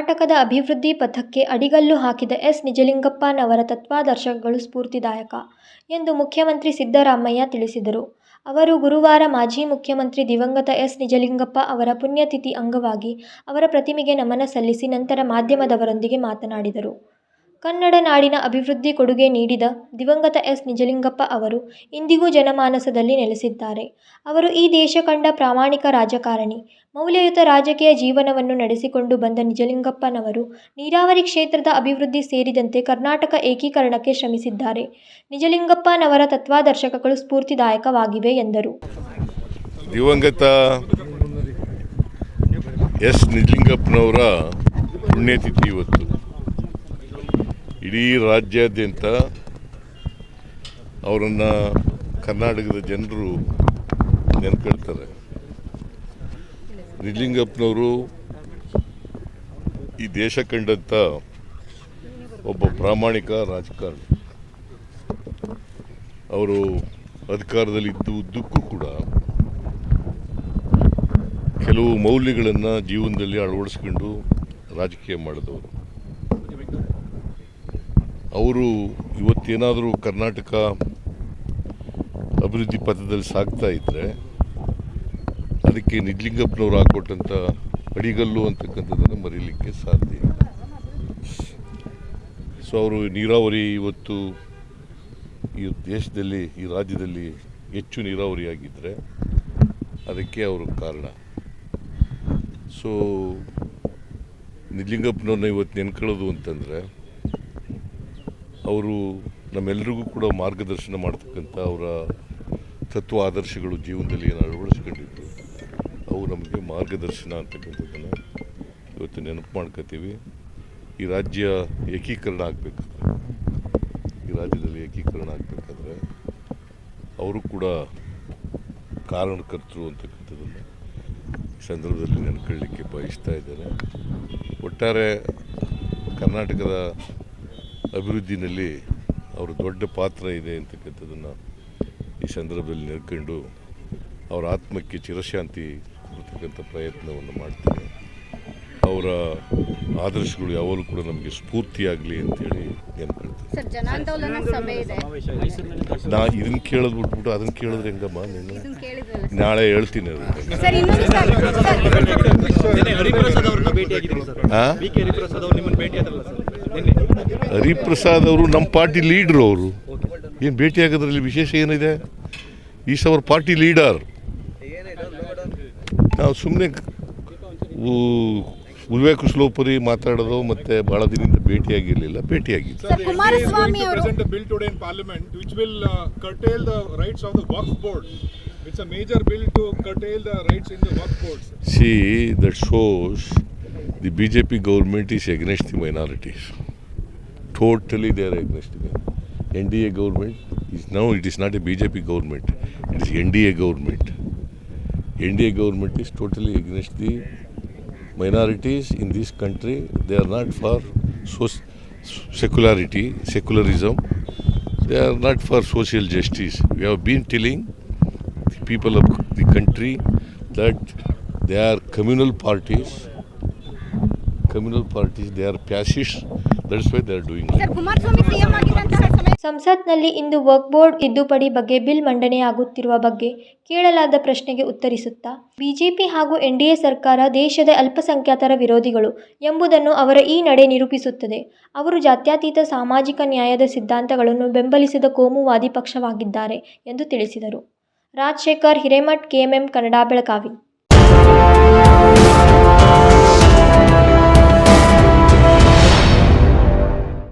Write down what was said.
ಕರ್ನಾಟಕದ ಅಭಿವೃದ್ಧಿ ಪಥಕ್ಕೆ ಅಡಿಗಲ್ಲು ಹಾಕಿದ ಎಸ್ ನಿಜಲಿಂಗಪ್ಪನವರ ತತ್ವಾದರ್ಶಗಳು ಸ್ಫೂರ್ತಿದಾಯಕ ಎಂದು ಮುಖ್ಯಮಂತ್ರಿ ಸಿದ್ದರಾಮಯ್ಯ ತಿಳಿಸಿದರು. ಅವರು ಗುರುವಾರ ಮಾಜಿ ಮುಖ್ಯಮಂತ್ರಿ ದಿವಂಗತ ಎಸ್. ನಿಜಲಿಂಗಪ್ಪ ಅವರ ಪುಣ್ಯತಿಥಿ ಅಂಗವಾಗಿ ಅವರ ಪ್ರತಿಮೆಗೆ ನಮನ ಸಲ್ಲಿಸಿ ನಂತರ ಮಾಧ್ಯಮದವರೊಂದಿಗೆ ಮಾತನಾಡಿದರು. ಕನ್ನಡ ನಾಡಿನ ಅಭಿವೃದ್ಧಿ ಕೊಡುಗೆ ನೀಡಿದ ದಿವಂಗತ ಎಸ್. ನಿಜಲಿಂಗಪ್ಪ ಅವರು ಇಂದಿಗೂ ಜನಮಾನಸದಲ್ಲಿ ನೆಲೆಸಿದ್ದಾರೆ. ಅವರು ಈ ದೇಶ ಕಂಡ ಪ್ರಾಮಾಣಿಕ ರಾಜಕಾರಣಿ. ಮೌಲ್ಯಯುತ ರಾಜಕೀಯ ಜೀವನವನ್ನು ನಡೆಸಿಕೊಂಡು ಬಂದ ನಿಜಲಿಂಗಪ್ಪನವರು ನೀರಾವರಿ ಕ್ಷೇತ್ರದ ಅಭಿವೃದ್ಧಿ ಸೇರಿದಂತೆ ಕರ್ನಾಟಕ ಏಕೀಕರಣಕ್ಕೆ ಶ್ರಮಿಸಿದ್ದಾರೆ. ನಿಜಲಿಂಗಪ್ಪನವರ ತತ್ವಾದರ್ಶಗಳು ಸ್ಫೂರ್ತಿದಾಯಕವಾಗಿವೆ ಎಂದರು. ದಿವಂಗತ ಎಸ್ ನಿಜಲಿಂಗಪ್ಪನವರ ಪುಣ್ಯತಿಥಿ ಇವತ್ತು ಇಡೀ ರಾಜ್ಯಾದ್ಯಂತ ಅವರನ್ನು ಕರ್ನಾಟಕದ ಜನರು ನೆನ್ಕೊಳ್ತಾರೆ. ನಿಜಲಿಂಗಪ್ಪನವರು ಈ ದೇಶ ಕಂಡಂಥ ಒಬ್ಬ ಪ್ರಾಮಾಣಿಕ ರಾಜಕಾರಣಿ. ಅವರು ಅಧಿಕಾರದಲ್ಲಿದ್ದುದ್ದಕ್ಕೂ ಕೂಡ ಕೆಲವು ಮೌಲ್ಯಗಳನ್ನು ಜೀವನದಲ್ಲಿ ಅಳವಡಿಸ್ಕೊಂಡು ರಾಜಕೀಯ ಮಾಡಿದವರು. ಅವರು ಇವತ್ತೇನಾದರೂ ಕರ್ನಾಟಕ ಅಭಿವೃದ್ಧಿ ಪಥದಲ್ಲಿ ಸಾಗ್ತಾ ಇದ್ದರೆ ಅದಕ್ಕೆ ನಿಜಲಿಂಗಪ್ಪನವರು ಹಾಕೊಟ್ಟಂಥ ಅಡಿಗಲ್ಲು ಅಂತಕ್ಕಂಥದ್ದನ್ನು ಮರೀಲಿಕ್ಕೆ ಸಾಧ್ಯ ಇಲ್ಲ. ಸೊ ಅವರು ನೀರಾವರಿ ಇವತ್ತು ಈ ದೇಶದಲ್ಲಿ, ಈ ರಾಜ್ಯದಲ್ಲಿ ಹೆಚ್ಚು ನೀರಾವರಿಯಾಗಿದ್ದರೆ ಅದಕ್ಕೆ ಅವರು ಕಾರಣ. ಸೊ ನಿಜಲಿಂಗಪ್ಪನವ್ರನ್ನ ಇವತ್ತು ನೆನ್ಕೊಳ್ಳೋದು ಅಂತಂದರೆ ಅವರು ನಮ್ಮೆಲ್ಲರಿಗೂ ಕೂಡ ಮಾರ್ಗದರ್ಶನ ಮಾಡ್ತಕ್ಕಂಥ ಅವರ ತತ್ವ ಆದರ್ಶಗಳು ಜೀವನದಲ್ಲಿ ಏನು ಅಳವಡಿಸ್ಕೊಂಡಿದ್ದು ಅವು ನಮಗೆ ಮಾರ್ಗದರ್ಶನ ಅಂತಕ್ಕಂಥದ್ದನ್ನು ಇವತ್ತು ನೆನಪು ಮಾಡ್ಕೋತೀವಿ. ಈ ರಾಜ್ಯ ಏಕೀಕರಣ ಆಗಬೇಕಾದ್ರೆ, ಈ ರಾಜ್ಯದಲ್ಲಿ ಏಕೀಕರಣ ಆಗಬೇಕಾದ್ರೆ ಅವರು ಕೂಡ ಕಾರಣಕರ್ತರು ಅಂತಕ್ಕಂಥದ್ದನ್ನು ಈ ಸಂದರ್ಭದಲ್ಲಿ ನೆನ್ಕೊಳ್ಳಿಕ್ಕೆ ಬಯಸ್ತಾ ಇದ್ದೇನೆ ಒಟ್ಟಾರೆ ಕರ್ನಾಟಕದ ಅಭಿವೃದ್ಧಿನಲ್ಲಿ ಅವರು ದೊಡ್ಡ ಪಾತ್ರ ಇದೆ ಅಂತಕ್ಕಂಥದ್ದನ್ನು ಈ ಸಂದರ್ಭದಲ್ಲಿ ನೆನ್ಕೊಂಡು ಅವರ ಆತ್ಮಕ್ಕೆ ಚಿರಶಾಂತಿ ಕೊಡ್ತಕ್ಕಂಥ ಪ್ರಯತ್ನವನ್ನು ಮಾಡ್ತೀನಿ. ಅವರ ಆದರ್ಶಗಳು ಯಾವಾಗಲೂ ಕೂಡ ನಮಗೆ ಸ್ಫೂರ್ತಿಯಾಗಲಿ ಅಂತೇಳಿ ನೆನ್ಕೊಳ್ತೀನಿ ನಾ ಇದನ್ನು ಕೇಳೋದು ಬಿಟ್ಬಿಟ್ಟು ಅದನ್ನು ಕೇಳಿದ್ರೆ ಹೆಂಗಮ್ಮ ನೀನು? ನಾಳೆ ಹೇಳ್ತೀನಿ ಅದಕ್ಕೆ ಸರ್ ಇನ್ನೊಂದು ಸರ್. ನಿನ್ನೆ ಹರಿಪ್ರಸಾದ್ ಅವರು ನಮ್ಮ ಪಾರ್ಟಿ ಲೀಡ್ರು ಅವರು. ಏನು ಭೇಟಿಯಾಗೋದ್ರಲ್ಲಿ ವಿಶೇಷ ಏನಿದೆ? Is our party leader. ನಾವು ಸುಮ್ಮನೆ ಉಲ್ವೇ ಕುಶಲೋಪರಿ ಮಾತಾಡೋದು ಮತ್ತೆ ಬಹಳ ದಿನದಿಂದ ಭೇಟಿಯಾಗಿರಲಿಲ್ಲ ಭೇಟಿಯಾಗಿತ್ತು ಸರ್ ಕುಮಾರಸ್ವಾಮಿ ಅವರು present a bill today in parliament which will curtail the rights of the Waqf board. It's a major bill to curtail the rights in the Waqf boards. See that shows the B J P government is against the minorities totally they are against again. NDA government is now it is not a BJP government, it is NDA government. NDA government is totally against the minorities in this country. They are not for secularity, secularism. They are not for social justice. We have been telling the people of the country that they are communal parties communal parties they are fascists. That's why they are doing ಸಂಸತ್ನಲ್ಲಿ ಇಂದು work board ತಿದ್ದುಪಡಿ ಬಗ್ಗೆ bill ಮಂಡನೆಯಾಗುತ್ತಿರುವ ಬಗ್ಗೆ ಕೇಳಲಾದ ಪ್ರಶ್ನೆಗೆ ಉತ್ತರಿಸುತ್ತಾ BJP ಹಾಗೂ NDA ಸರ್ಕಾರ ದೇಶದ ಅಲ್ಪಸಂಖ್ಯಾತರ ವಿರೋಧಿಗಳು ಎಂಬುದನ್ನು ಅವರ ಈ ನಡೆ ನಿರೂಪಿಸುತ್ತದೆ. ಅವರು ಜಾತ್ಯತೀತ ಸಾಮಾಜಿಕ ನ್ಯಾಯದ ಸಿದ್ಧಾಂತಗಳನ್ನು ಬೆಂಬಲಿಸಿದ ಕೋಮುವಾದಿ ಪಕ್ಷವಾಗಿದ್ದಾರೆ ಎಂದು ತಿಳಿಸಿದರು. ರಾಜಶೇಖರ್ ಹಿರೇಮಠ್ ಕೆಎಂಎಂ ಕನ್ನಡ ಬೆಳಗಾವಿ.